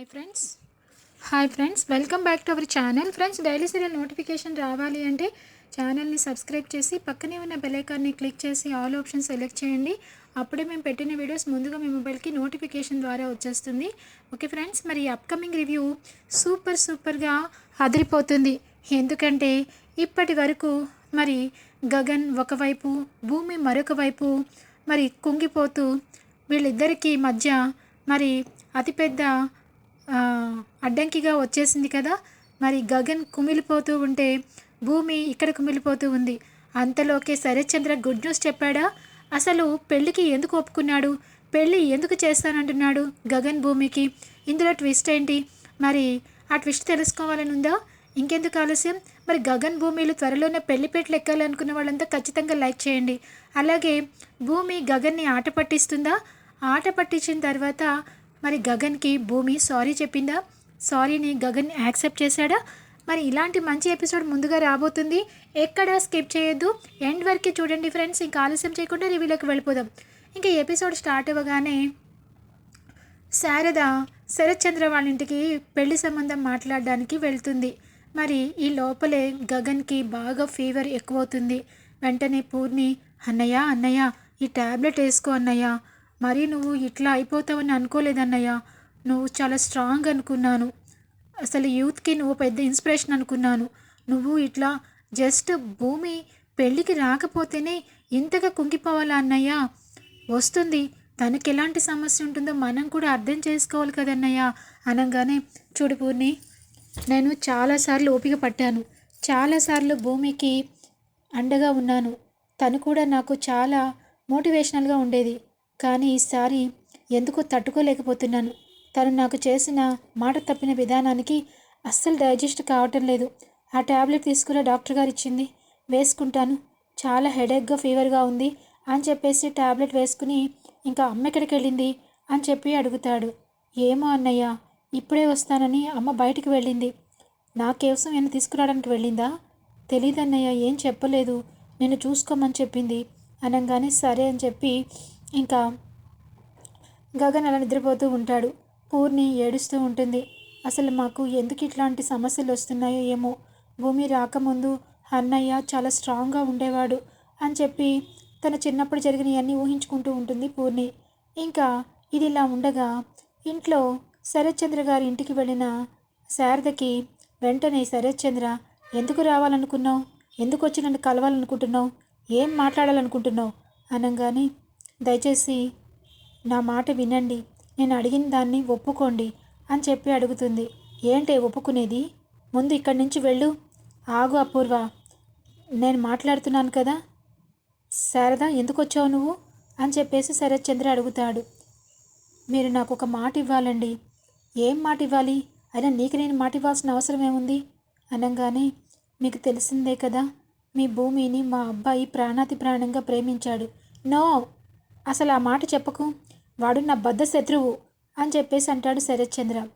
Hi friends hi friends welcome back to our channel friends daily serial notification రావాలి అంటే ఛానల్ని subscribe చేసి పక్కనే ఉన్న బెలైకాన్ని క్లిక్ చేసి ఆల్ ఆప్షన్ సెలెక్ట్ చేయండి. అప్పుడే మేము పెట్టిన వీడియోస్ ముందుగా మీ మొబైల్కి నోటిఫికేషన్ ద్వారా వచ్చేస్తుంది. ఓకే ఫ్రెండ్స్ మరి అప్కమింగ్ రివ్యూ సూపర్ సూపర్గా అదిరిపోతుంది. ఎందుకంటే ఇప్పటి వరకు మరి గగన్ ఒకవైపు భూమి మరొక వైపు మరి కుంగిపోతూ వీళ్ళిద్దరికీ మధ్య మరి అతిపెద్ద అడ్డంకిగా వచ్చేసింది కదా. మరి గగన్ కుమిలిపోతూ ఉంటే భూమి ఇక్కడ కుమిలిపోతూ ఉంది. అంతలోకే శరత్చంద్ర గుడ్ న్యూస్ చెప్పాడా? అసలు పెళ్ళికి ఎందుకు ఒప్పుకున్నాడు? పెళ్ళి ఎందుకు చేస్తానంటున్నాడు గగన్ భూమికి? ఇందులో ట్విస్ట్ ఏంటి? మరి ఆ ట్విస్ట్ తెలుసుకోవాలని ఉందా ఇంకెందుకు ఆలస్యం? మరి గగన్ భూమిలు త్వరలోనే పెళ్ళిపేటలు ఎక్కాలనుకున్న వాళ్ళంతా ఖచ్చితంగా లైక్ చేయండి. అలాగే భూమి గగన్ని ఆట పట్టిస్తుందా? ఆట పట్టించిన తర్వాత మరి గగన్కి భూమి సారీ చెప్పిందా? సారీని గగన్ యాక్సెప్ట్ చేశాడా? మరి ఇలాంటి మంచి ఎపిసోడ్ ముందుగా రాబోతుంది. ఎక్కడ స్కిప్ చేయొద్దు. ఎండ్ వరకు చూడండి ఫ్రెండ్స్. ఇంకా ఆలస్యం చేయకుండా రివ్యూలోకి వెళ్ళిపోదాం. ఇంకా ఎపిసోడ్ స్టార్ట్ అవ్వగానే శారద శరత్చంద్ర వాళ్ళ ఇంటికి పెళ్ళి సంబంధం మాట్లాడడానికి వెళ్తుంది. మరి ఈ లోపలే గగన్కి బాగా ఫీవర్ ఎక్కువవుతుంది. వెంటనే పూర్ణి అన్నయ్య అన్నయ్య ఈ ట్యాబ్లెట్ వేసుకో అన్నయ్య. మరి నువ్వు ఇట్లా అయిపోతావని అనుకోలేదన్నయ్య. నువ్వు చాలా స్ట్రాంగ్ అనుకున్నాను. అసలు యూత్కి నువ్వు పెద్ద ఇన్స్పిరేషన్ అనుకున్నాను. నువ్వు ఇట్లా జస్ట్ భూమి పెళ్ళికి రాకపోతేనే ఇంతగా కుంగిపోవాలా అన్నయ్య? వస్తుంది. తనకి ఎలాంటి సమస్య ఉంటుందో మనం కూడా అర్థం చేసుకోవాలి కదన్నయ్య అనగానే చూడు పూర్ణి నేను చాలాసార్లు ఓపిక పట్టాను. చాలాసార్లు భూమికి అండగా ఉన్నాను. తను కూడా నాకు చాలా మోటివేషనల్గా ఉండేది. కానీ ఈసారి ఎందుకో తట్టుకోలేకపోతున్నాను. తను నాకు చేసిన మాట తప్పిన విధానానికి అస్సలు డైజెస్ట్ కావటం లేదు. ఆ ట్యాబ్లెట్ తీసుకునే డాక్టర్ గారు ఇచ్చింది. వేసుకుంటాను. చాలా హెడేక్గా ఫీవర్గా ఉంది అని చెప్పేసి ట్యాబ్లెట్ వేసుకుని ఇంకా అమ్మ ఎక్కడికి వెళ్ళింది అని చెప్పి అడుగుతాడు. ఏమో అన్నయ్య ఇప్పుడే వస్తానని అమ్మ బయటికి వెళ్ళింది. నా కోసం నేను తీసుకురావడానికి వెళ్ళిందా? తెలీదన్నయ్య ఏం చెప్పలేదు. నేను చూసుకోమని చెప్పింది. అనగానే సరే అని చెప్పి ఇంకా గగన్ అలా నిద్రపోతూ ఉంటాడు. పూర్ణి ఏడుస్తూ ఉంటుంది. అసలు మాకు ఎందుకు ఇట్లాంటి సమస్యలు వస్తున్నాయో ఏమో. భూమి రాకముందు అన్నయ్య చాలా స్ట్రాంగ్గా ఉండేవాడు అని చెప్పి తన చిన్నప్పుడు జరిగినవన్నీ ఊహించుకుంటూ ఉంటుంది పూర్ణి. ఇంకా ఇది ఇలా ఉండగా ఇంట్లో శరత్చంద్ర గారి ఇంటికి వెళ్ళిన శారదకి వెంటనే శరత్చంద్ర ఎందుకు రావాలనుకున్నావు? ఎందుకు వచ్చి నన్ను కలవాలనుకుంటున్నావు? ఏం మాట్లాడాలనుకుంటున్నావు? అనగానే దయచేసి నా మాట వినండి. నేను అడిగిన దాన్ని ఒప్పుకోండి అని చెప్పి అడుగుతుంది. ఏంటి ఒప్పుకునేది? ముందు ఇక్కడి నుంచి వెళ్ళు. ఆగు అపూర్వ. నేను మాట్లాడుతున్నాను కదా? శారద ఎందుకు వచ్చావు నువ్వు? అని చెప్పేసి శరత్ చంద్ర అడుగుతాడు. మీరు నాకు ఒక మాట ఇవ్వాలండి. ఏం మాట ఇవ్వాలి? అయినా నీకు నేను మాట ఇవ్వాల్సిన అవసరం ఏముంది? అనగానే మీకు తెలిసిందే కదా మీ భూమిని మా అబ్బాయి ప్రాణాతి ప్రాణంగా ప్రేమించాడు. నో అసలు ఆ మాట చెప్పకు. వాడు నా బద్ధ శత్రువు అని చెప్పేసి అంటాడు శరత్చంద్ర.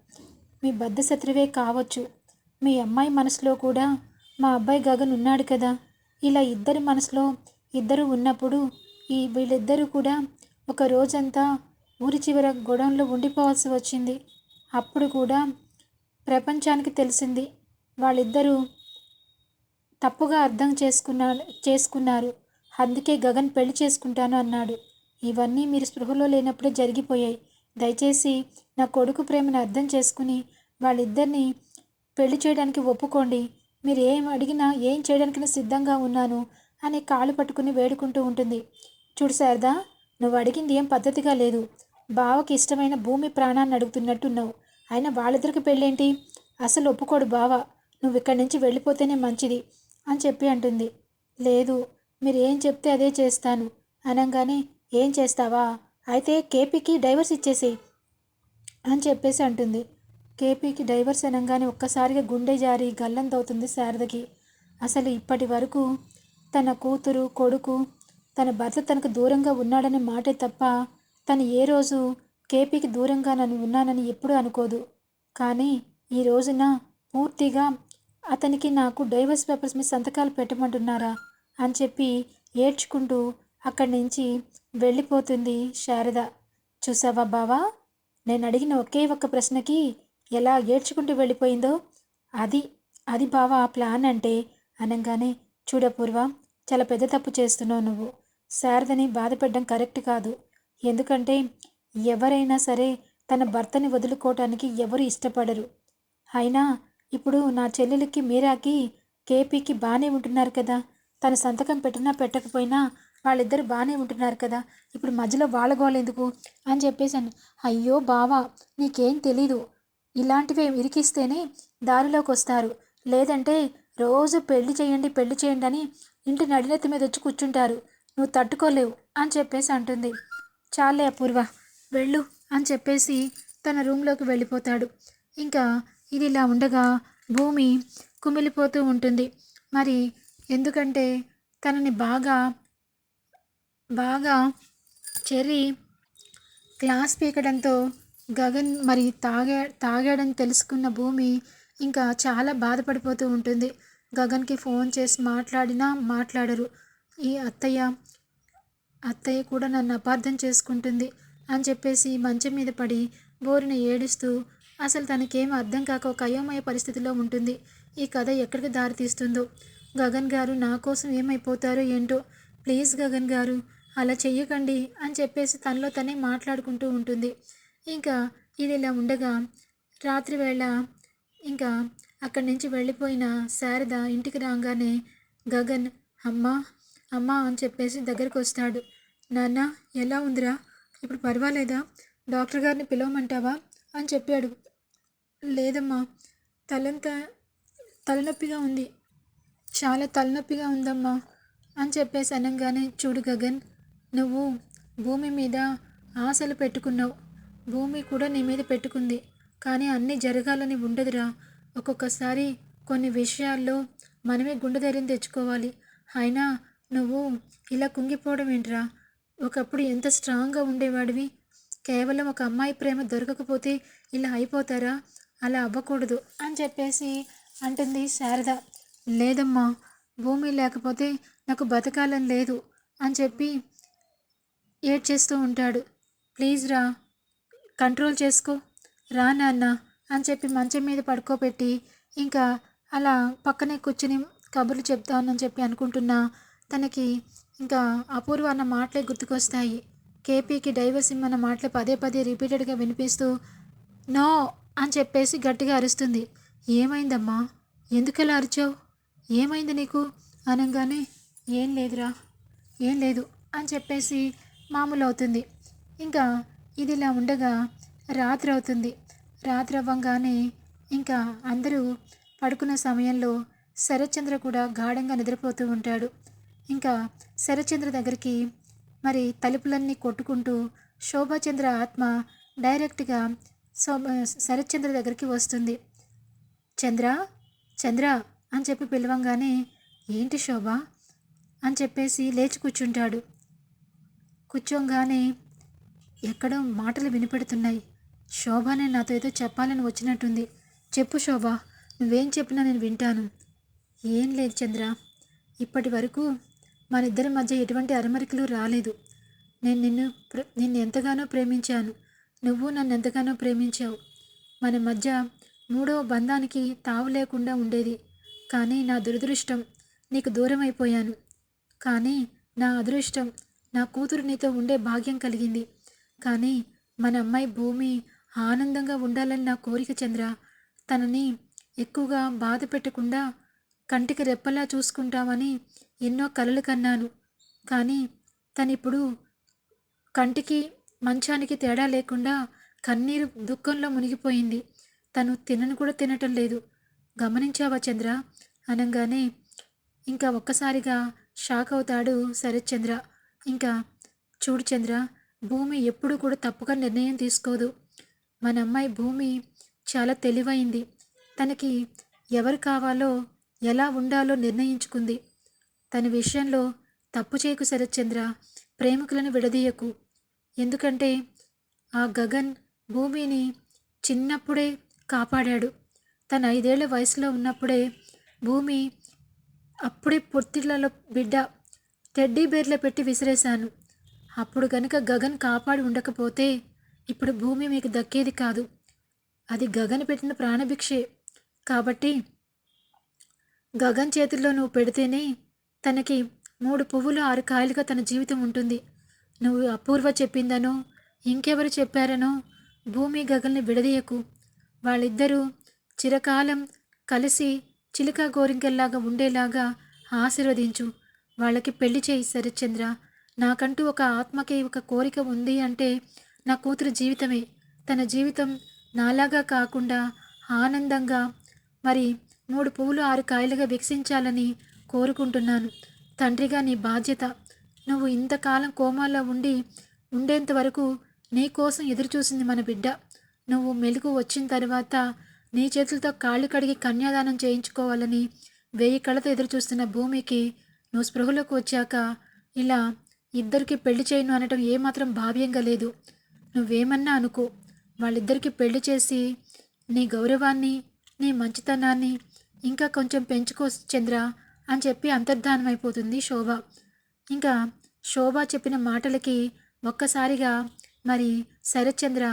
మీ బద్ధ శత్రువే కావచ్చు. మీ అమ్మాయి మనసులో కూడా మా అబ్బాయి గగన్ ఉన్నాడు కదా. ఇలా ఇద్దరి మనసులో ఇద్దరు ఉన్నప్పుడు ఈ వీళ్ళిద్దరూ కూడా ఒక రోజంతా ఊరి చివర గొడవంలో ఉండిపోవాల్సి వచ్చింది. అప్పుడు కూడా ప్రపంచానికి తెలిసింది. వాళ్ళిద్దరూ తప్పుగా అర్థం చేసుకున్నా చేసుకున్నారు. అందుకే గగన్ పెళ్ళి చేసుకుంటాను అన్నాడు. ఇవన్నీ మీరు స్పృహలో లేనప్పుడే జరిగిపోయాయి. దయచేసి నా కొడుకు ప్రేమను అర్థం చేసుకుని వాళ్ళిద్దరిని పెళ్ళి చేయడానికి ఒప్పుకోండి. మీరు ఏం అడిగినా ఏం చేయడానికైనా సిద్ధంగా ఉన్నాను అని కాళ్ళు పట్టుకుని వేడుకుంటూ ఉంటుంది. చూడు శారదా నువ్వు అడిగింది ఏం పద్ధతిగా లేదు. బావకి ఇష్టమైన భూమి ప్రాణాన్ని అడుగుతున్నట్టున్నావు అయినా వాళ్ళిద్దరికి పెళ్ళేంటి? అసలు ఒప్పుకోడు బావ. నువ్వు ఇక్కడి నుంచి వెళ్ళిపోతేనే మంచిది అని చెప్పి అంటుంది. లేదు మీరు ఏం చెప్తే అదే చేస్తాను. అనగానే ఏం చేస్తావా? అయితే కేపీకి డైవర్స్ ఇచ్చేసేయి అని చెప్పేసి అంటుంది. కేపీకి డైవర్స్ అనగానే ఒక్కసారిగా గుండె జారి గల్లంతవుతుంది శారదకి. అసలు ఇప్పటి వరకు తన కూతురు కొడుకు తన భర్త తనకు దూరంగా ఉన్నాడనే మాటే తప్ప తను ఏ రోజు కేపీకి దూరంగా నన్ను ఉన్నానని ఎప్పుడూ అనుకోదు. కానీ ఈ రోజున పూర్తిగా అతనికి నాకు డైవర్స్ పేపర్స్ మీద సంతకాలు పెట్టమంటున్నారా అని చెప్పి ఏడ్చుకుంటూ అక్కడి నుంచి వెళ్ళిపోతుంది శారద. చూసావా బావా? నేను అడిగిన ఒకే ఒక్క ప్రశ్నకి ఎలా ఏడ్చుకుంటూ వెళ్ళిపోయిందో? అది అది బావా ఆ ప్లాన్ అంటే అనగానే చూడపూర్వ చాలా పెద్ద తప్పు చేస్తున్నావు నువ్వు. శారదని బాధపెట్టడం కరెక్ట్ కాదు. ఎందుకంటే ఎవరైనా సరే తన భర్తని వదులుకోవటానికి ఎవరు ఇష్టపడరు. అయినా ఇప్పుడు నా చెల్లెలకి మీరాకి కేపీకి బాగానే ఉంటున్నారు కదా. తన సంతకం పెట్టినా పెట్టకపోయినా వాళ్ళిద్దరు బాగానే ఉంటున్నారు కదా. ఇప్పుడు మధ్యలో వాళ్ళ ఎందుకు? అని చెప్పేశాను. అయ్యో బావా నీకేం తెలీదు. ఇలాంటివే ఇరికిస్తేనే దారిలోకి వస్తారు లేదంటే రోజు పెళ్ళి చేయండి పెళ్ళి చేయండి అని ఇంటి నడినెత్తి మీద వచ్చి కూర్చుంటారు. నువ్వు తట్టుకోలేవు అని చెప్పేసి అంటుంది. చాలే అపూర్వ వెళ్ళు అని చెప్పేసి తన రూమ్లోకి వెళ్ళిపోతాడు. ఇంకా ఇది ఇలా ఉండగా భూమి కుమిలిపోతూ ఉంటుంది. మరి ఎందుకంటే తనని బాగా బాగా చెర్రీ క్లాస్ పీకడంతో గగన్ మరి తాగా తాగాడని తెలుసుకున్న భూమి ఇంకా చాలా బాధపడిపోతూ ఉంటుంది. గగన్కి ఫోన్ చేసి మాట్లాడినా మాట్లాడరు. ఈ అత్తయ్య అత్తయ్య కూడా నన్ను అపార్థం చేసుకుంటుంది అని చెప్పేసి మంచం మీద పడి బోరిన ఏడుస్తూ అసలు తనకేం అర్థం కాక ఒక అయోమయ పరిస్థితిలో ఉంటుంది. ఈ కథ ఎక్కడికి దారి తీస్తుందో గగన్ గారు నా కోసం ఏమైపోతారో ఏంటో? ప్లీజ్ గగన్ గారు అలా చెయ్యకండి అని చెప్పేసి తనలో తనే మాట్లాడుకుంటూ ఉంటుంది. ఇంకా ఇది ఇలా ఉండగా రాత్రి వేళ ఇంకా అక్కడి నుంచి వెళ్ళిపోయిన శారద ఇంటికి రాగానే గగన్ అమ్మా అమ్మా అని చెప్పేసి దగ్గరికి వస్తాడు. నాన్న ఎలా ఉందిరా? ఇప్పుడు పర్వాలేదా? డాక్టర్ గారిని పిలవమంటావా? అని చెప్పాడు. లేదమ్మా తలంతా తలనొప్పిగా ఉంది. చాలా తలనొప్పిగా ఉందమ్మా అని చెప్పేసి అనగానే చూడు గగన్ నువ్వు భూమి మీద ఆశలు పెట్టుకున్నావు. భూమి కూడా నీ మీద పెట్టుకుంది. కానీ అన్నీ జరగాలని ఉండదురా. ఒక్కొక్కసారి కొన్ని విషయాల్లో మనమే గుండె ధైర్యం తెచ్చుకోవాలి. అయినా నువ్వు ఇలా కుంగిపోవడం ఏంట్రా? ఒకప్పుడు ఎంత స్ట్రాంగ్గా ఉండేవాడివి? కేవలం ఒక అమ్మాయి ప్రేమ దొరకకపోతే ఇలా అయిపోతారా? అలా అవ్వకూడదు అని చెప్పేసి అంటుంది శారద. లేదమ్మా భూమి లేకపోతే నాకు బతకాలని లేదు అని చెప్పి ఏడ్చేస్తూ ఉంటాడు. ప్లీజ్ రా కంట్రోల్ చేసుకో. రా నాన్న అని చెప్పి మంచం మీద పడుకోబెట్టి ఇంకా అలా పక్కనే కూర్చుని కబుర్లు చెప్తానని చెప్పి అనుకుంటున్నా. తనకి ఇంకా అపూర్వ అన్న మాటలే గుర్తుకొస్తాయి. కేపీకి డైవర్స్ ఇమ్మన్న మాటలు పదే పదే రిపీటెడ్గా వినిపిస్తూ నో అని చెప్పేసి గట్టిగా అరుస్తుంది. ఏమైందమ్మా? ఎందుకలా అరిచావు? ఏమైంది నీకు? అనగానే ఏం లేదురా ఏం లేదు అని చెప్పేసి మామూలు అవుతుంది ఇంకా ఇది ఇలా ఉండగా రాత్రి అవుతుంది రాత్రి అవ్వగానే ఇంకా అందరూ పడుకున్న సమయంలో శరత్చంద్ర కూడా గాఢంగా నిద్రపోతూ ఉంటాడు. ఇంకా శరత్చంద్ర దగ్గరికి మరి తలుపులన్నీ కొట్టుకుంటూ శోభాచంద్ర ఆత్మ డైరెక్ట్గా శోభ శరత్చంద్ర దగ్గరికి వస్తుంది. చంద్ర చంద్ర అని చెప్పి పిలవంగానే ఏంటి శోభ? అని చెప్పేసి లేచి కూర్చుంటాడు. కూర్చోగానే ఎక్కడో మాటలు వినిపెడుతున్నాయి. శోభనే నాతో ఏదో చెప్పాలని వచ్చినట్టుంది. చెప్పు శోభ నువ్వేం చెప్పినా నేను వింటాను. ఏం లేదు చంద్ర. ఇప్పటి వరకు మన ఇద్దరి మధ్య ఎటువంటి అరమరికలు రాలేదు. నేను నిన్ను ప్ర నిన్ను ఎంతగానో ప్రేమించాను. నువ్వు నన్ను ఎంతగానో ప్రేమించావు. మన మధ్య మూడవ బంధానికి తావు లేకుండా ఉండేది. కానీ నా దురదృష్టం నీకు దూరం అయిపోయాను కానీ నా అదృష్టం నా కూతురు నీతో ఉండే భాగ్యం కలిగింది. కానీ మన అమ్మాయి భూమి ఆనందంగా ఉండాలని నా కోరిక చంద్ర. తనని ఎక్కువగా బాధ పెట్టకుండా కంటికి రెప్పలా చూసుకుంటామని ఎన్నో కలలు కన్నాను. కానీ తనిప్పుడు కంటికి మంచానికి తేడా లేకుండా కన్నీరు దుఃఖంలో మునిగిపోయింది. తను తినను కూడా తినటం లేదు. గమనించావా చంద్ర? అనగానే ఇంకా ఒక్కసారిగా షాక్ అవుతాడు శరత్ చంద్ర. ఇంకా చూడు చంద్ర భూమి ఎప్పుడు కూడా తప్పుగా నిర్ణయం తీసుకోదు. మన అమ్మాయి భూమి చాలా తెలివైంది. తనకి ఎవరు కావాలో ఎలా ఉండాలో నిర్ణయించుకుంది. తన విషయంలో తప్పు చేయకు శరత్చంద్ర ప్రేమికులను విడదీయకు. ఎందుకంటే ఆ గగన్ భూమిని చిన్నప్పుడే కాపాడాడు. తన ఐదేళ్ళ వయసులో ఉన్నప్పుడే భూమి అప్పుడే పొత్తిళ్ళలో బిడ్డ టెడ్డీ బేర్లో పెట్టి విసిరేశాను. అప్పుడు గనుక గగన్ కాపాడి ఉండకపోతే ఇప్పుడు భూమి మీకు దక్కేది కాదు. అది గగన్ పెట్టిన ప్రాణభిక్షే. కాబట్టి గగన్ చేతుల్లో నువ్వు పెడితేనే తనకి మూడు పువ్వులు ఆరు కాయలుగా తన జీవితం ఉంటుంది. నువ్వు అపూర్వ చెప్పిందనో ఇంకెవరు చెప్పారనో భూమి గగల్ని విడదీయకు. వాళ్ళిద్దరూ చిరకాలం కలిసి చిలుక గోరింకల్లాగా ఉండేలాగా ఆశీర్వదించు. వాళ్ళకి పెళ్ళి చేయి శరత్చంద్ర నాకంటూ ఒక ఆత్మకి ఒక కోరిక ఉంది అంటే నా కూతురు జీవితమే. తన జీవితం నాలాగా కాకుండా ఆనందంగా మరి మూడు పువ్వులు ఆరు కాయలుగా వికసించాలని కోరుకుంటున్నాను. తండ్రిగా నీ బాధ్యత. నువ్వు ఇంతకాలం కోమాలో ఉండి ఉండేంత వరకు నీ కోసం ఎదురుచూసింది మన బిడ్డ. నువ్వు మెలుగు వచ్చిన తర్వాత నీ చేతులతో కాళ్ళు కడిగి కన్యాదానం చేయించుకోవాలని వెయ్యి కళ్ళతో ఎదురుచూస్తున్న భూమికి నువ్వు స్పృహలోకి వచ్చాక ఇలా ఇద్దరికి పెళ్ళి చేయను అనటం ఏమాత్రం భావ్యంగా లేదు. నువ్వేమన్నా అనుకో వాళ్ళిద్దరికి పెళ్ళి చేసి నీ గౌరవాన్ని నీ మంచితనాన్ని ఇంకా కొంచెం పెంచుకో చంద్ర అని చెప్పి అంతర్ధానమైపోతుంది శోభ. ఇంకా శోభ చెప్పిన మాటలకి ఒక్కసారిగా మరి శరత్చంద్ర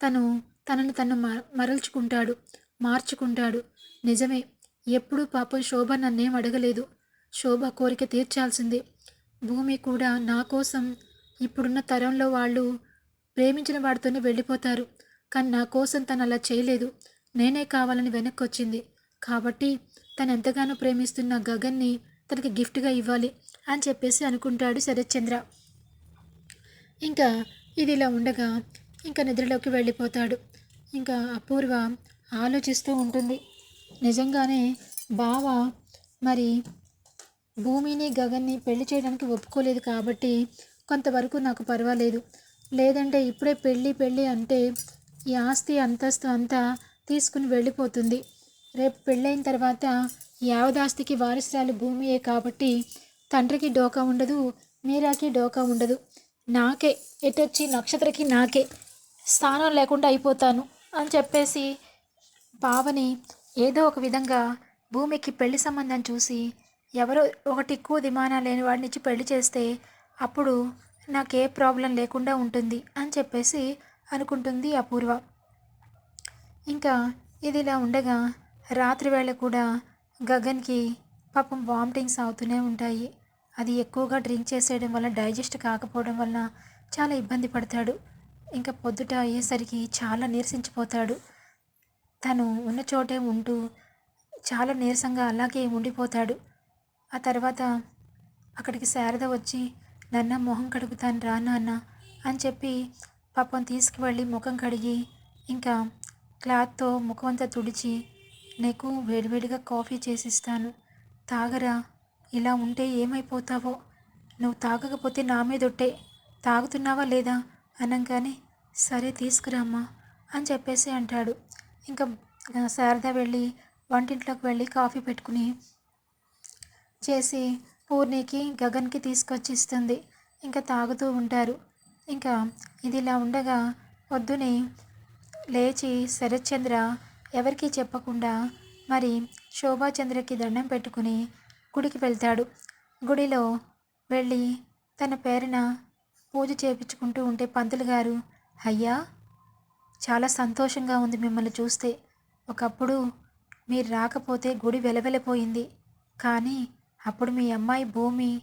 తను తనను తను మ మరల్చుకుంటాడు మార్చుకుంటాడు. నిజమే ఎప్పుడూ పాపం శోభ నన్నేం అడగలేదు. శోభ కోరిక తీర్చాల్సిందే. భూమి కూడా నా కోసం ఇప్పుడున్న తరంలో వాళ్ళు ప్రేమించిన వాడితోనే వెళ్ళిపోతారు. కానీ నా కోసం తను అలా చేయలేదు. నేనే కావాలని వెనక్కి వచ్చింది కాబట్టి తను ఎంతగానో ప్రేమిస్తున్న గగన్ని తనకి గిఫ్ట్గా ఇవ్వాలి అని చెప్పేసి అనుకుంటాడు శరత్చంద్ర. ఇంకా ఇది ఇలా ఉండగా ఇంకా నిద్రలోకి వెళ్ళిపోతాడు. ఇంకా అపూర్వ ఆలోచిస్తూ ఉంటుంది. నిజంగానే బావ మరి భూమిని గగన్ని పెళ్ళి చేయడానికి ఒప్పుకోలేదు కాబట్టి కొంతవరకు నాకు పర్వాలేదు. లేదంటే ఇప్పుడే పెళ్ళి పెళ్ళి అంటే ఈ ఆస్తి అంతస్తు అంతా తీసుకుని వెళ్ళిపోతుంది. రేపు పెళ్ళైన తర్వాత యావదాస్తికి వారసురాలు భూమియే కాబట్టి తండ్రికి డోకా ఉండదు మీరాకి డోకా ఉండదు. నాకే ఎటొచ్చి నక్షత్రకి నాకే స్థానం లేకుండా అయిపోతాను అని చెప్పేసి పావని ఏదో ఒక విధంగా భూమికి పెళ్ళి సంబంధం చూసి ఎవరో ఒకటి ఎక్కువ దిమానా లేని వాడిని ఇచ్చి పెళ్ళి చేస్తే అప్పుడు నాకే ప్రాబ్లం లేకుండా ఉంటుంది అని చెప్పేసి అనుకుంటుంది అపూర్వ. ఇంకా ఇది ఇలా ఉండగా రాత్రి వేళ కూడా గగన్కి పాపం వామిటింగ్స్ అవుతూనే ఉంటాయి. అది ఎక్కువగా డ్రింక్ చేసేయడం వల్ల డైజెస్ట్ కాకపోవడం వల్ల చాలా ఇబ్బంది పడతాడు. ఇంకా పొద్దుట అయ్యేసరికి చాలా నీరసించిపోతాడు. తను ఉన్న చోటే ఉంటూ చాలా నీరసంగా అలాగే ఉండిపోతాడు. ఆ తర్వాత అక్కడికి శారద వచ్చి నాన్న మొహం కడుగుతాను రా నాన్న అని చెప్పి పాపం తీసుకువెళ్ళి ముఖం కడిగి ఇంకా క్లాత్తో ముఖం అంతా తుడిచి నీకు వేడివేడిగా కాఫీ చేసిస్తాను. తాగరా. ఇలా ఉంటే ఏమైపోతావో? నువ్వు తాగకపోతే నా మీద ఉట్టే తాగుతున్నావా లేదా? అనగానే సరే తీసుకురామ్మా అని చెప్పేసి అంటాడు. ఇంకా శారద వెళ్ళి వంటింట్లోకి వెళ్ళి కాఫీ పెట్టుకుని చేసి పూర్ణికి గగన్కి తీసుకొచ్చి ఇస్తుంది ఇంకా తాగుతూ ఉంటారు. ఇంకా ఇది ఇలా ఉండగా పొద్దునే లేచి శరత్చంద్ర ఎవరికీ చెప్పకుండా మరి శోభాచంద్రకి దండం పెట్టుకుని గుడికి వెళ్తాడు. గుడిలో వెళ్ళి తన పేరున పూజ చేపించుకుంటూ ఉంటే పంతులు గారు అయ్యా చాలా సంతోషంగా ఉంది మిమ్మల్ని చూస్తే. ఒకప్పుడు మీరు రాకపోతే గుడి వెలవెలపోయింది. కానీ అప్పుడు మీ అమ్మాయి భూమి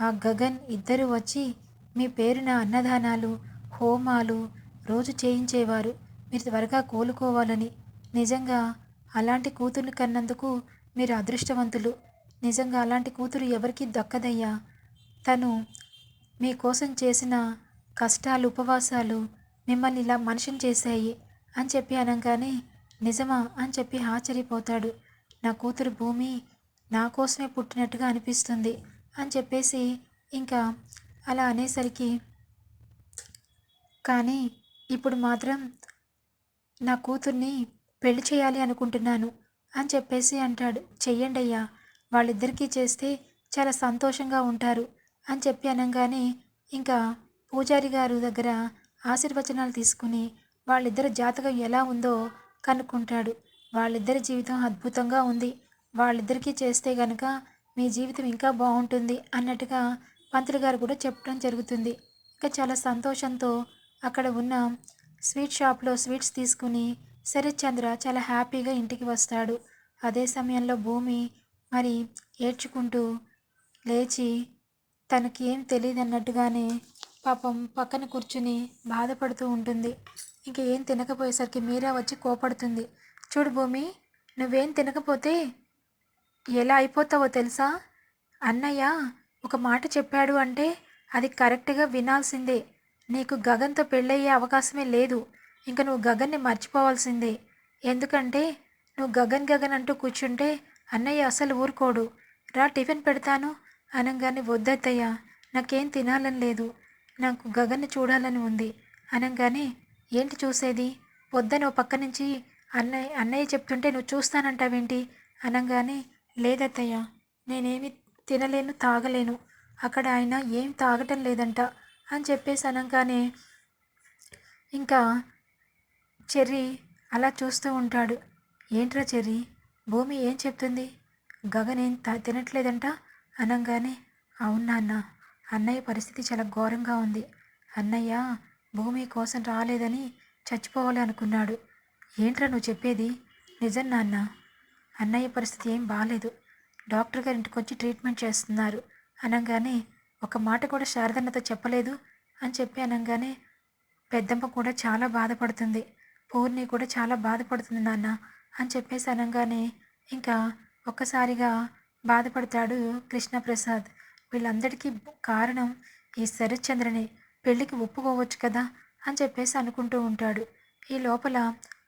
ఆ గగన్ ఇద్దరు వచ్చి మీ పేరున అన్నదానాలు హోమాలు రోజు చేయించేవారు. మీరు త్వరగా కోలుకోవాలని. నిజంగా అలాంటి కూతుర్ని కన్నందుకు మీరు అదృష్టవంతులు. నిజంగా అలాంటి కూతురు ఎవరికీ దక్కదయ్యా? తను మీకోసం చేసిన కష్టాలు ఉపవాసాలు మిమ్మల్ని ఇలా మనిషిని చేశాయి అని చెప్పి అనగానే నిజమా? అని చెప్పి ఆశ్చర్యపోతాడు. నా కూతురు భూమి నా కోసమే పుట్టినట్టుగా అనిపిస్తుంది అని చెప్పేసి ఇంకా అలా అనేసరికి కానీ ఇప్పుడు మాత్రం నా కూతుర్ని పెళ్ళి చేయాలి అనుకుంటున్నాను అని చెప్పేసి అంటాడు. చెయ్యండి అయ్యా వాళ్ళిద్దరికీ చేస్తే చాలా సంతోషంగా ఉంటారు అని చెప్పి అనగానే ఇంకా పూజారి గారు దగ్గర ఆశీర్వచనాలు తీసుకుని వాళ్ళిద్దరి జాతకం ఎలా ఉందో కనుక్కుంటాడు. వాళ్ళిద్దరి జీవితం అద్భుతంగా ఉంది. వాళ్ళిద్దరికీ చేస్తే గనక మీ జీవితం ఇంకా బాగుంటుంది అన్నట్టుగా పంతులు గారు కూడా చెప్పడం జరుగుతుంది. ఇంకా చాలా సంతోషంతో అక్కడ ఉన్న స్వీట్ షాప్లో స్వీట్స్ తీసుకుని శరత్ చంద్ర చాలా హ్యాపీగా ఇంటికి వస్తాడు. అదే సమయంలో భూమి మరి ఏడ్చుకుంటూ లేచి తనకి ఏం తెలియదు అన్నట్టుగానే పాపం పక్కన కూర్చుని బాధపడుతూ ఉంటుంది. ఇంకా ఏం తినకపోయేసరికి మీరా వచ్చి కోపడుతుంది. చూడు భూమి నువ్వేం తినకపోతే ఎలా అయిపోతావో తెలుసా? అన్నయ్య ఒక మాట చెప్పాడు అంటే అది కరెక్ట్గా వినాల్సిందే. నీకు గగన్తో పెళ్ళయ్యే అవకాశమే లేదు. ఇంకా నువ్వు గగన్ని మర్చిపోవాల్సిందే. ఎందుకంటే నువ్వు గగన్ గగన్ అంటూ కూర్చుంటే అన్నయ్య అసలు ఊరుకోడు. రా టిఫిన్ పెడతాను అనగానే వద్దత్తయ్య. నాకేం తినాలని లేదు. నాకు గగన్ని చూడాలని ఉంది. అనగానే ఏంటి చూసేది? వద్దని ఓ పక్క నుంచి అన్నయ్య అన్నయ్య చెప్తుంటే నువ్వు చూస్తానంటావేంటి? అనగానే లేదత్తయ్య నేనేమి తినలేను తాగలేను. అక్కడ ఆయన ఏం తాగటం లేదంట అని చెప్పేసి అనగానే ఇంకా చెర్రీ అలా చూస్తూ ఉంటాడు. ఏంట్రా చెర్రీ భూమి ఏం చెప్తుంది? గగన్ ఏం తా తినట్లేదంట? అనగానే అవును నాన్న అన్నయ్య పరిస్థితి చాలా ఘోరంగా ఉంది. అన్నయ్య భూమి కోసం రాలేదని చచ్చిపోవాలి అనుకున్నాడు ఏంట్రా నువ్వు చెప్పేది? నిజం నాన్న. అన్నయ్య పరిస్థితి ఏం బాగాలేదు డాక్టర్ గారి ఇంటికి వచ్చి ట్రీట్మెంట్ చేస్తున్నారు. అనగానే ఒక మాట కూడా శారదన్నతో చెప్పలేదు అని చెప్పి అనగానే పెద్దమ్మ కూడా చాలా బాధపడుతుంది. పూర్ణి కూడా చాలా బాధపడుతుంది నాన్న అని చెప్పేసి అనగానే ఇంకా ఒక్కసారిగా బాధపడతాడు కృష్ణప్రసాద్. వీళ్ళందరికీ కారణం ఈ శరత్చంద్రని. పెళ్ళికి ఒప్పుకోవచ్చు కదా అని చెప్పేసి అనుకుంటూ ఉంటాడు. ఈ లోపల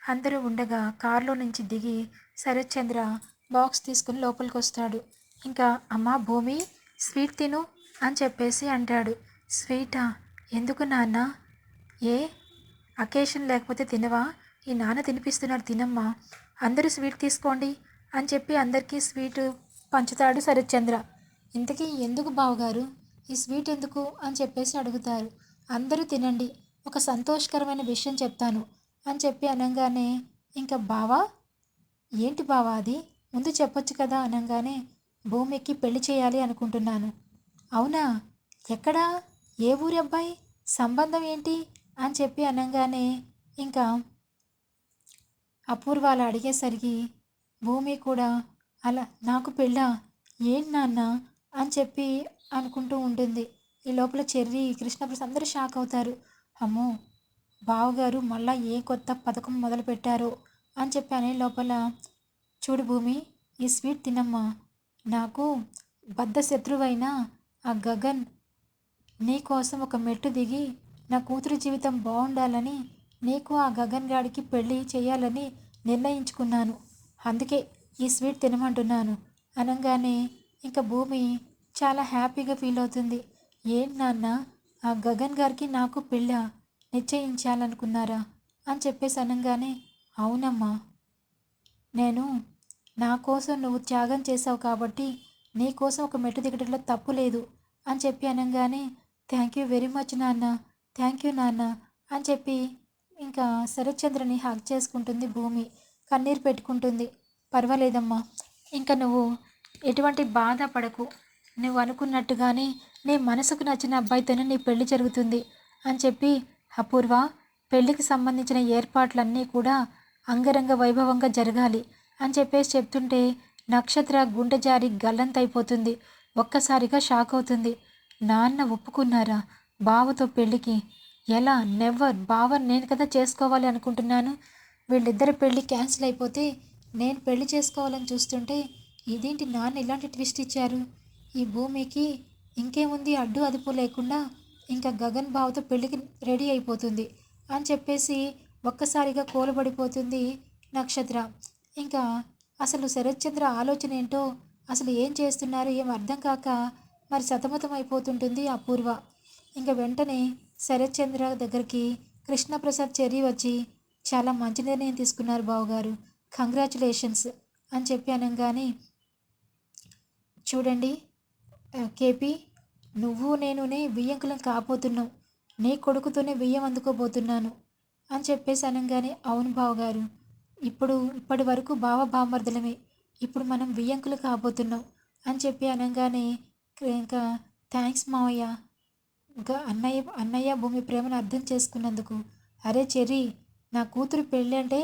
అందరూ ఉండగా కారులో నుంచి దిగి శరత్చంద్ర బాక్స్ తీసుకుని లోపలికి వస్తాడు ఇంకా అమ్మా భూమి స్వీట్ తిను అని చెప్పేసి అంటాడు. స్వీటా? ఎందుకు నాన్న? ఏ? అకేషన్ లేకపోతే తినవా? ఈ నాన్న తినిపిస్తున్నారు తినమ్మా. అందరూ స్వీట్ తీసుకోండి అని చెప్పి అందరికీ స్వీట్ పంచుతాడు శరత్చంద్ర. ఇంతకీ ఎందుకు బావగారు? ఈ స్వీట్ ఎందుకు? అని చెప్పేసి అడుగుతారు. అందరూ తినండి. ఒక సంతోషకరమైన విషయం చెప్తాను. అని చెప్పి అనగానే ఇంకా బావా ఏంటి బావా అది? ముందు చెప్పొచ్చు కదా? అనగానే భూమికి పెళ్ళి చేయాలి అనుకుంటున్నాను. అవునా? ఎక్కడా? ఏ ఊరి అబ్బాయి? సంబంధం ఏంటి? అని చెప్పి అనగానే ఇంకా అపూర్వాలు అడిగేసరికి భూమి కూడా అలా నాకు పెళ్ళా? ఏంటి నాన్న? అని చెప్పి అనుకుంటూ ఉంటుంది. ఈ లోపల చెర్రీ కృష్ణప్రసాద్ అందరూ షాక్ అవుతారు. అమ్మో బావగారు మళ్ళా ఏ కొత్త పథకం మొదలుపెట్టారో? అని చెప్పి అనే లోపల చూడు భూమి ఈ స్వీట్ తినమ్మా. నాకు బద్ద శత్రువైన ఆ గగన్ నీ కోసం ఒక మెట్టు దిగి నా కూతురు జీవితం బాగుండాలని నీకు ఆ గగన్ గాడికి పెళ్ళి చేయాలని నిర్ణయించుకున్నాను. అందుకే ఈ స్వీట్ తినమంటున్నాను. అనగానే ఇంకా భూమి చాలా హ్యాపీగా ఫీల్ అవుతుంది ఏంటి నాన్న ఆ గగన్ గారికి నాకు పెళ్ళా? నిశ్చయించాలనుకున్నారా? అని చెప్పేసి అనగానే అవునమ్మా. నేను నా కోసం నువ్వు త్యాగం చేసావు కాబట్టి నీ కోసం ఒక మెట్టు దిగడంలో తప్పు లేదు అని చెప్పి అనగానే థ్యాంక్ యూ వెరీ మచ్ నాన్న. థ్యాంక్ యూ నాన్న అని చెప్పి ఇంకా శరత్చంద్రని హక్ చేసుకుంటుంది భూమి. కన్నీరు పెట్టుకుంటుంది. పర్వాలేదమ్మా. ఇంకా నువ్వు ఎటువంటి బాధ పడకు. నువ్వు అనుకున్నట్టుగానే నీ మనసుకు నచ్చిన అబ్బాయితోనే నీ పెళ్ళి జరుగుతుంది అని చెప్పి అపూర్వ పెళ్ళికి సంబంధించిన ఏర్పాట్లన్నీ కూడా అంగరంగ వైభవంగా జరగాలి అని చెప్పేసి చెప్తుంటే నక్షత్ర గుండె జారి గల్లంతైపోతుంది. ఒక్కసారిగా షాక్ అవుతుంది. నాన్న ఒప్పుకున్నారా? బావతో పెళ్ళికి. ఎలా? నెవర్ బావ నేను కదా చేసుకోవాలి అనుకుంటున్నాను. వీళ్ళిద్దరి పెళ్ళి క్యాన్సిల్ అయిపోతే నేను పెళ్ళి చేసుకోవాలని చూస్తుంటే ఇదేంటి నాన్న ఇలాంటి ట్విస్ట్ ఇచ్చారు? ఈ భూమికి ఇంకేముంది అడ్డు అదుపు లేకుండా ఇంకా గగన్ బావతో పెళ్ళికి రెడీ అయిపోతుంది అని చెప్పేసి ఒక్కసారిగా కోలబడిపోతుంది నక్షత్ర. ఇంకా అసలు శరత్చంద్ర ఆలోచన ఏంటో అసలు ఏం చేస్తున్నారు ఏం అర్థం కాక మరి సతమతం అయిపోతుంటుంది అపూర్వ. ఇంకా వెంటనే శరత్చంద్ర దగ్గరికి కృష్ణప్రసాద్ చెర్రి వచ్చి చాలా మంచి నిర్ణయం తీసుకున్నారు బావగారు. కంగ్రాచులేషన్స్ అని చెప్పి అనగానే చూడండి కేపీ నువ్వు నేనునే బియ్యంకులం కాబోతున్నాం నీ కొడుకుతోనే బియ్యం అందుకోబోతున్నాను అని చెప్పేసి అనగానే అవును బావగారు ఇప్పుడు ఇప్పటి వరకు బావ బామర్దలమే ఇప్పుడు మనం బియ్యంకులు కాబోతున్నాం అని చెప్పి అనగానే ఇంకా థ్యాంక్స్ మావయ్య. ఇంకా అన్నయ్య అన్నయ్య భూమి ప్రేమను అర్థం చేసుకున్నందుకు అరే చెర్రీ నా కూతురు పెళ్ళి అంటే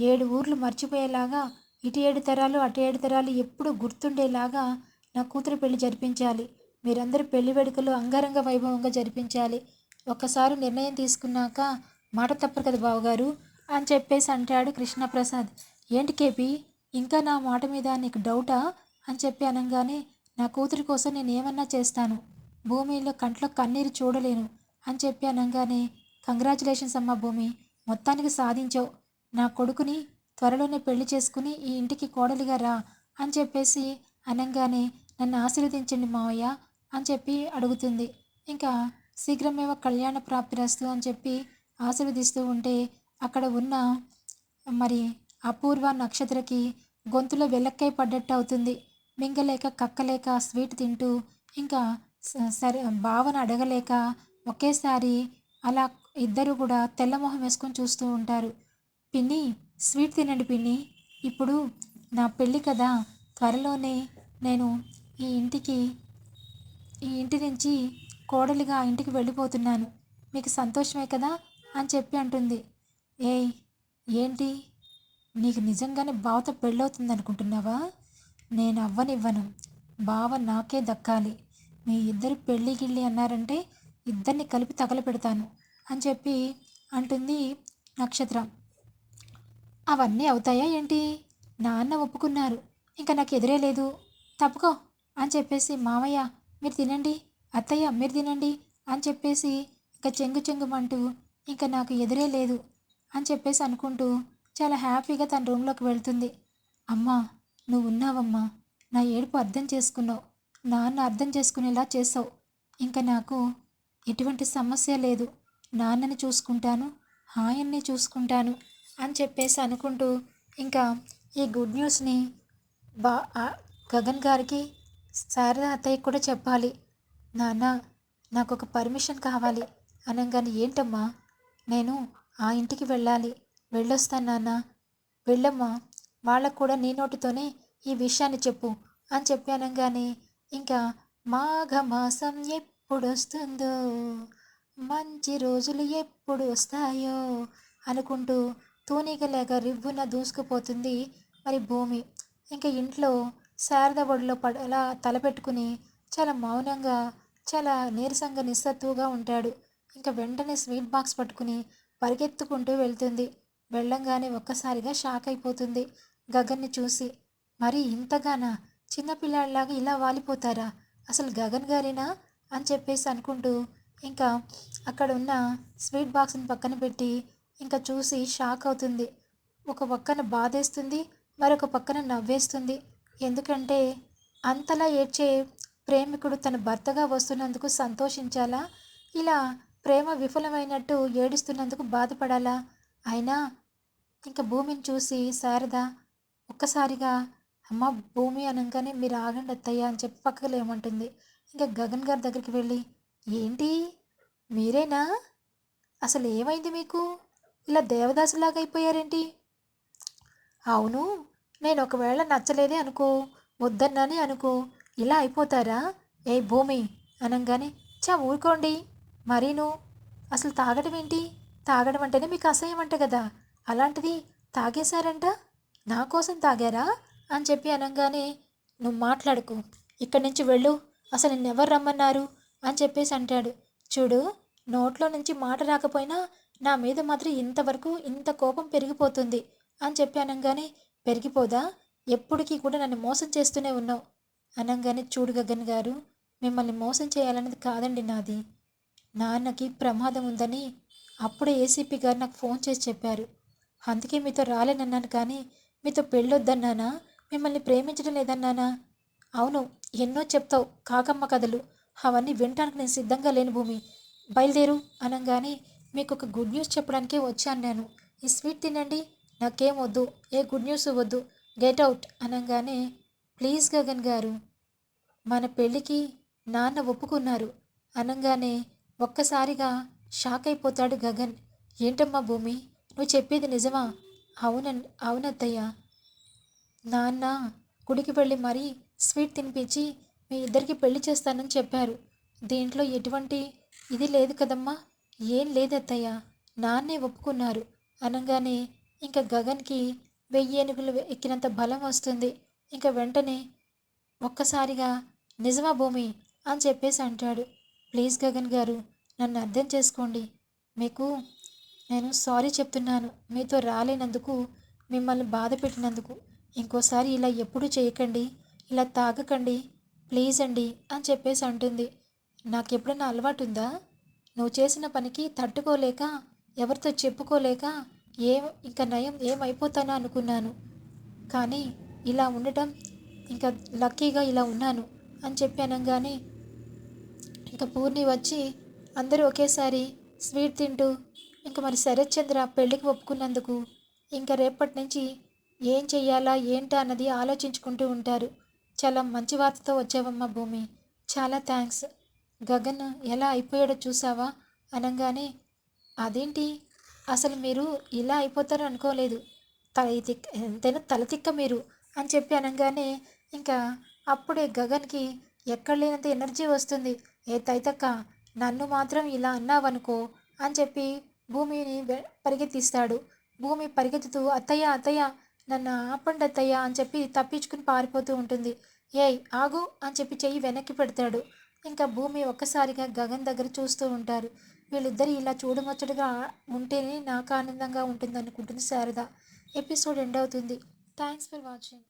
ఏడు ఊర్లు మర్చిపోయేలాగా ఇటు ఏడు తరాలు అటు ఏడు తరాలు ఎప్పుడు గుర్తుండేలాగా నా కూతురు పెళ్ళి జరిపించాలి. మీరందరూ పెళ్ళి వేడుకలు అంగరంగ వైభవంగా జరిపించాలి. ఒక్కసారి నిర్ణయం తీసుకున్నాక మాట తప్పరు కదా బావగారు? అని చెప్పేసి అంటాడు కృష్ణప్రసాద్. ఏంటి కేపీ? ఇంకా నా మాట మీద నీకు డౌటా? అని చెప్పి అనగానే నా కూతురి కోసం నేను ఏమన్నా చేస్తాను. భూమిలో కంట్లో కన్నీరు చూడలేను. అని చెప్పి అనగానే కంగ్రాచులేషన్స్ అమ్మా భూమి మొత్తానికి సాధించావు. నా కొడుకుని త్వరలోనే పెళ్ళి చేసుకుని ఈ ఇంటికి కోడలిగా రా అని చెప్పేసి అనగానే నన్ను ఆశీర్వదించండి మావయ్య. అని చెప్పి అడుగుతుంది. ఇంకా శీఘ్రమేవ కళ్యాణ ప్రాప్తిరస్తు అని చెప్పి ఆశీర్వదిస్తూ ఉంటే అక్కడ ఉన్న మరి అపూర్వ నక్షత్రకి గొంతులో వెలక్కై పడ్డట్టు అవుతుంది. మింగలేక కక్కలేక స్వీట్ తింటూ ఇంకా స- సరే భావన అడగలేక ఒకేసారి అలా ఇద్దరు కూడా తెల్లమొహం వేసుకొని చూస్తూ ఉంటారు. పిన్ని స్వీట్ తినండి పిన్ని. ఇప్పుడు నా పెళ్ళి కదా. త్వరలోనే నేను ఈ ఇంటికి ఈ ఇంటి నుంచి కోడలిగా ఇంటికి వెళ్ళిపోతున్నాను. మీకు సంతోషమే కదా? అని చెప్పి అంటుంది. ఏయ్ ఏంటి? నీకు నిజంగానే బావతో పెళ్ళవుతుంది అనుకుంటున్నావా నేను అవ్వనివ్వను. బావ నాకే దక్కాలి. మీ ఇద్దరు పెళ్ళి గిళ్ళి అన్నారంటే ఇద్దరిని కలిపి తగలపెడతాను అని చెప్పి అంటుంది నక్షత్రం. అవన్నీ అవుతాయా ఏంటి? నాన్న ఒప్పుకున్నారు. ఇంకా నాకు ఎదురే లేదు. తప్పుకో అని చెప్పేసి మామయ్య మీరు తినండి అత్తయ్య మీరు తినండి అని చెప్పేసి ఇంకా చెంగు చెంగుమంటూ ఇంకా నాకు ఎదురే లేదు అని చెప్పేసి అనుకుంటూ చాలా హ్యాపీగా తన రూమ్లోకి వెళ్తుంది. అమ్మా నువ్వు ఉన్నావమ్మా. నా ఏడుపు అర్థం చేసుకున్నావు. నాన్న అర్థం చేసుకునేలా చేసావు. ఇంకా నాకు ఎటువంటి సమస్య లేదు. నాన్నని చూసుకుంటాను హాయన్ని చూసుకుంటాను అని చెప్పేసి అనుకుంటూ ఇంకా ఈ గుడ్ న్యూస్ని బా ఆ గగన్ గారికి శారద అత్తయ్య కూడా చెప్పాలి. నాన్న నాకు ఒక పర్మిషన్ కావాలి. అనగానే ఏంటమ్మా? నేను ఆ ఇంటికి వెళ్ళాలి. వెళ్ళొస్తాను నాన్న. వెళ్ళమ్మా. వాళ్ళకు కూడా నీ నోటితోనే ఈ విషయాన్ని చెప్పు అని చెప్పి అనగానే ఇంకా మాఘమాసం ఎప్పుడు వస్తుందో మంచి రోజులు ఎప్పుడు వస్తాయో? అనుకుంటూ తూనికలేక రివ్వున దూసుకుపోతుంది మరి భూమి. ఇంకా ఇంట్లో శారద ఒడిలో పడ అలా తలపెట్టుకుని చాలా మౌనంగా చాలా నీరసంగా నిస్సత్తుగా ఉంటాడు. ఇంకా వెంటనే స్వీట్ బాక్స్ పట్టుకుని పరిగెత్తుకుంటూ వెళ్తుంది. వెళ్ళంగానే ఒక్కసారిగా షాక్ అయిపోతుంది. గగన్ని చూసి మరి ఇంతగానా? చిన్నపిల్లాడిలాగా ఇలా వాలిపోతారా? అసలు గగన్ గారేనా? అని చెప్పేసి అనుకుంటూ ఇంకా అక్కడ ఉన్న స్వీట్ బాక్స్ని పక్కన పెట్టి ఇంకా చూసి షాక్ అవుతుంది. ఒక పక్కన బాధేస్తుంది మరొక పక్కన నవ్వేస్తుంది. ఎందుకంటే అంతలా ఏడ్చే ప్రేమికుడు తన భర్తగా వస్తున్నందుకు సంతోషించాలా? ఇలా ప్రేమ విఫలమైనట్టు ఏడుస్తున్నందుకు బాధపడాలా? అయినా ఇంకా భూమిని చూసి శారద ఒక్కసారిగా అమ్మ భూమి అనగానే మీరు ఆగండి అత్తయ్య అని చెప్పి పక్కకు లేమంటుంది ఇంకా గగన్ గారి దగ్గరికి వెళ్ళి ఏంటి? మీరేనా? అసలు ఏమైంది మీకు? ఇలా దేవదాసులాగా అయిపోయారేంటి? అవును నేను ఒకవేళ నచ్చలేదే అనుకో వద్దన్నానే అనుకో ఇలా అయిపోతారా? ఏ భూమి? అనగానే చా ఊరుకోండి. మరీను అసలు తాగడం ఏంటి? తాగడం అంటేనే మీకు అసహ్యం అంట కదా అలాంటిది తాగేశారంట? నా కోసం తాగారా? అని చెప్పి అనగానే నువ్వు మాట్లాడుకు. ఇక్కడి నుంచి వెళ్ళు. అసలు నిన్నెవరు రమ్మన్నారు? అని చెప్పేసి అంటాడు. చూడు నోట్లో నుంచి మాట రాకపోయినా నా మీద మాత్రం ఇంతవరకు ఇంత కోపం పెరిగిపోతుంది. అని చెప్పి అనగానే పెరిగిపోదా? ఎప్పటికీ కూడా నన్ను మోసం చేస్తూనే ఉన్నావు. అనగానే చూడు గగన్ గారు మిమ్మల్ని మోసం చేయాలన్నది కాదండి నాది. నాన్నకి ప్రమాదం ఉందని అప్పుడే ఏసీపీ గారు నాకు ఫోన్ చేసి చెప్పారు. అందుకే మీతో రాలేనన్నాను కానీ మీతో పెళ్ళొద్దన్నానా? మిమ్మల్ని ప్రేమించడం లేదన్నానా? అవును ఎన్నో చెప్తావు కాకమ్మ కథలు. అవన్నీ వినటానికి నేను సిద్ధంగా లేని భూమి. బయలుదేరు అనగానే మీకు ఒక గుడ్ న్యూస్ చెప్పడానికే వచ్చాను నేను. ఈ స్వీట్ తినండి. నాకేం వద్దు ఏ గుడ్ న్యూస్ వద్దు గెట్ అవుట్ అనగానే ప్లీజ్ గగన్ గారు మన పెళ్ళికి నాన్న ఒప్పుకున్నారు అనగానే ఒక్కసారిగా షాక్ అయిపోతాడు గగన్. ఏంటమ్మా భూమి నువ్వు చెప్పేది నిజమా? అవున అవునత్తయ్య. నాన్న గుడికి వెళ్ళి మరీ స్వీట్ తినిపించి మీ ఇద్దరికి పెళ్ళి చేస్తానని చెప్పారు. దీంట్లో ఎటువంటి ఇది లేదు కదమ్మా? ఏం లేదత్తయ్య. నాన్నే ఒప్పుకున్నారు అనగానే ఇంకా గగన్కి వెయ్యి ఏనుగులు ఎక్కినంత బలం వస్తుంది. ఇంకా వెంటనే ఒక్కసారిగా నిజమా భూమి? అని చెప్పేసి అంటాడు. ప్లీజ్ గగన్ గారు నన్ను అర్థం చేసుకోండి. మీకు నేను సారీ చెప్తున్నాను. మీతో రాలేనందుకు మిమ్మల్ని బాధ పెట్టినందుకు. ఇంకోసారి ఇలా ఎప్పుడు చేయకండి. ఇలా తాగకండి. ప్లీజ్ అండి అని చెప్పేసి అంటుంది. నాకు ఎప్పుడైనా అలవాటు ఉందా నువ్వు చేసిన పనికి తట్టుకోలేక ఎవరితో చెప్పుకోలేక ఏం ఇంకా నయం ఏమైపోతానో అనుకున్నాను. కానీ ఇలా ఉండటం ఇంకా లక్కీగా ఇలా ఉన్నాను అని చెప్పి అనగానే ఇంకా పూర్ణి వచ్చి అందరూ ఒకేసారి స్వీట్ తింటూ ఇంకా మరి శరత్చంద్ర పెళ్ళికి ఒప్పుకున్నందుకు ఇంకా రేపటి నుంచి ఏం చెయ్యాలా ఏంటా అన్నది ఆలోచించుకుంటూ ఉంటారు. చాలా మంచి వార్తతో వచ్చావమ్మా భూమి. చాలా థ్యాంక్స్ గగన్ ఎలా అయిపోయాడో చూసావా? అనగానే అదేంటి? అసలు మీరు ఇలా అయిపోతారు అనుకోలేదు. తల తిక్క ఎంతైనా తల తిక్క మీరు అని చెప్పి అనగానే ఇంకా అప్పుడే గగన్కి ఎక్కడ లేనంత ఎనర్జీ వస్తుంది. ఏ తైతక్క నన్ను మాత్రం ఇలా అన్నావనుకో అని చెప్పి భూమిని పరిగెత్తిస్తాడు. భూమి పరిగెత్తుతూ అత్తయ్య అత్తయ్య నన్ను ఆపండి అత్తయ్య అని చెప్పి తప్పించుకుని పారిపోతూ ఉంటుంది. ఏయ్ ఆగు అని చెప్పి చెయ్యి వెనక్కి పెడతాడు. ఇంకా భూమి ఒక్కసారిగా గగన్ దగ్గర చూస్తూ ఉంటారు. వీళ్ళిద్దరు ఇలా చూడముచ్చటగా ఉంటేనే నాకు ఆనందంగా ఉంటుంది అనుకుంటుంది శారద. ఎపిసోడ్ ఎండ్ అవుతుంది. Thanks for watching.